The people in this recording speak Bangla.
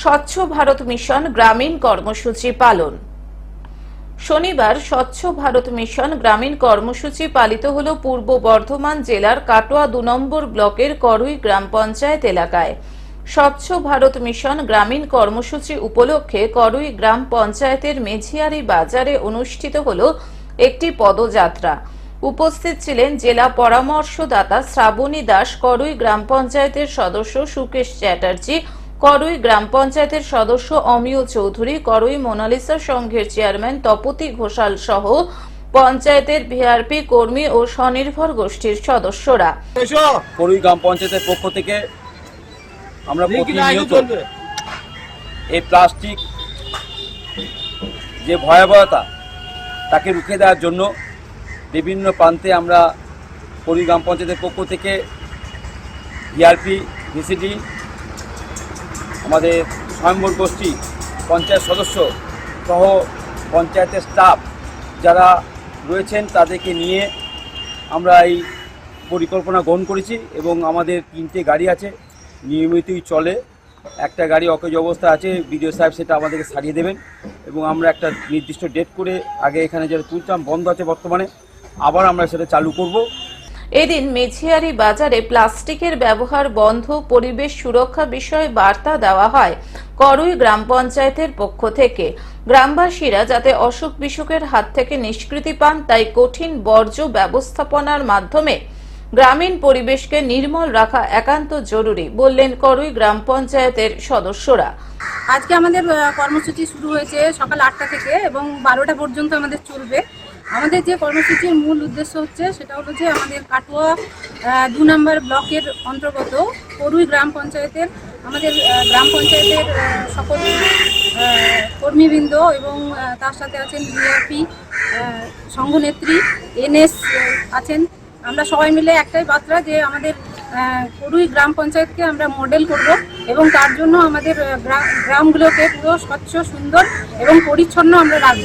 স্বচ্ছ ভারত মিশন গ্রামীণ কর্মসূচি পালন। শনিবার স্বচ্ছ ভারত মিশন গ্রামীণ কর্মসূচি পালিত হল পূর্ব বর্ধমান জেলার কাটোয়া দু নম্বর ব্লকের করুই গ্রাম পঞ্চায়েত এলাকায়। স্বচ্ছ ভারত মিশন গ্রামীণ কর্মসূচি উপলক্ষে করুই গ্রাম পঞ্চায়েতের মেঝিয়ারি বাজারে অনুষ্ঠিত হল একটি পদযাত্রা। উপস্থিত ছিলেন জেলা পরামর্শদাতা শ্রাবণী দাস, করুই গ্রাম পঞ্চায়েতের সদস্য সুকেশ চ্যাটার্জি করুই গ্রাম পঞ্চায়েতের সদস্য অমিয় চৌধুরী করুই মোনালিসা সংঘের চেয়ারম্যান তপতি ঘোষাল সহ পঞ্চায়েতের ভিআরপি কর্মী ও স্বনির্ভর গোষ্ঠীর সদস্যরা। করুই গ্রাম পঞ্চায়েতের পক্ষ থেকে আমরা প্রতিনিয়ত এই প্লাস্টিক যে ভয়াবহতা তাকে রুখে দেওয়ার জন্য বিভিন্ন প্রান্তে আমরা করুই গ্রাম পঞ্চায়েতের পক্ষ থেকে ভিআরপি ভিসিডি আমাদের স্বয়ম্বর গোষ্ঠী, পঞ্চায়েত সদস্য সহ পঞ্চায়েতের স্টাফ যারা রয়েছেন তাদেরকে নিয়ে আমরা এই পরিকল্পনা গ্রহণ করেছি এবং আমাদের তিনটে গাড়ি আছে। নিয়মিতই চলে। একটা গাড়ি অকেজ অবস্থা আছে, বিডিও সাহেব সেটা আমাদেরকে সারিয়ে দেবেন এবং আমরা একটা নির্দিষ্ট ডেট করে আগে এখানে যেটা তুলতাম বন্ধ আছে বর্তমানে, আবার আমরা সেটা চালু করব। এদিন মেঝিয়ারি বাজারে প্লাস্টিকের ব্যবহার বন্ধ, পরিবেশ সুরক্ষা বিষয়ে বার্তা দেওয়া হয় করুই গ্রাম পঞ্চায়েতের পক্ষ থেকে। গ্রামবাসীরা যাতে অসুখ বিসুখের হাত থেকে নিষ্কৃতি পান, তাই কঠিন বর্জ্য ব্যবস্থাপনার মাধ্যমে গ্রামীণ পরিবেশকে নির্মল রাখা একান্ত জরুরি, বললেন করুই গ্রাম পঞ্চায়েতের সদস্যরা। আজকে আমাদের কর্মসূচি শুরু হয়েছে সকাল আটটা থেকে এবং বারোটা পর্যন্ত আমাদের চলবে। আমাদের যে কর্মসূচির মূল উদ্দেশ্য হচ্ছে সেটা হলো যে আমাদের কাটোয়া দু নম্বর ব্লকের অন্তর্গত করুই গ্রাম পঞ্চায়েতের, আমাদের গ্রাম পঞ্চায়েতের সকল কর্মীবৃন্দ এবং তার সাথে আছেন বিআরপি সংঘনেত্রী, এনএস আছেন। আমরা সবাই মিলে একটাই বার্তা যে আমাদের করুই গ্রাম পঞ্চায়েতকে আমরা মডেল করব এবং তার জন্য আমাদের গ্রামগুলোকে পুরো স্বচ্ছ, সুন্দর এবং পরিচ্ছন্ন আমরা রাখব।